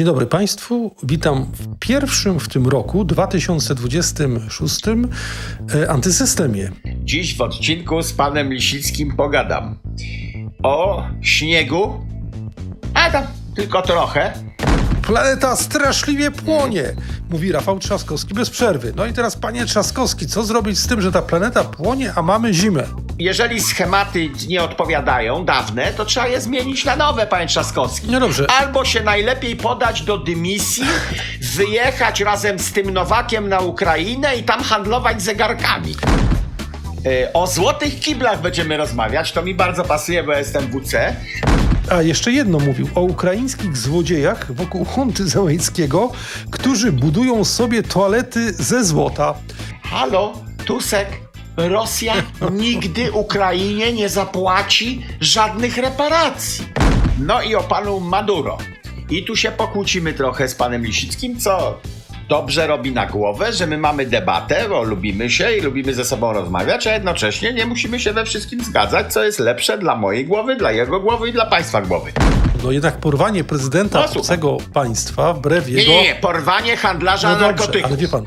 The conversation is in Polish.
Dzień dobry Państwu. Witam w pierwszym w tym roku, 2026, e, antysystemie. Dziś w odcinku z panem Lisickim pogadam o śniegu, a tam tylko trochę. Planeta straszliwie płonie, mówi Rafał Trzaskowski bez przerwy. No i teraz, panie Trzaskowski, co zrobić z tym, że ta planeta płonie, a mamy zimę? Jeżeli schematy nie odpowiadają, dawne, to trzeba je zmienić na nowe, panie Trzaskowski. No dobrze. Albo się najlepiej podać do dymisji, wyjechać razem z tym Nowakiem na Ukrainę i tam handlować zegarkami. E, O złotych kiblach będziemy rozmawiać, to mi bardzo pasuje, bo jestem WC. A jeszcze jedno mówił o ukraińskich złodziejach wokół hunty Załęckiego, którzy budują sobie toalety ze złota. Halo, Tusek, Rosja nigdy Ukrainie nie zapłaci żadnych reparacji. No i o panu Maduro. I tu się pokłócimy trochę z panem Lisickim, co dobrze robi na głowę, że my mamy debatę, bo lubimy się i lubimy ze sobą rozmawiać, a jednocześnie nie musimy się we wszystkim zgadzać, co jest lepsze dla mojej głowy, dla jego głowy i dla państwa głowy. No jednak porwanie prezydenta No, obcego państwa wbrew Nie, jego... nie, nie, porwanie handlarza No dobrze, narkotyków. ale wie pan,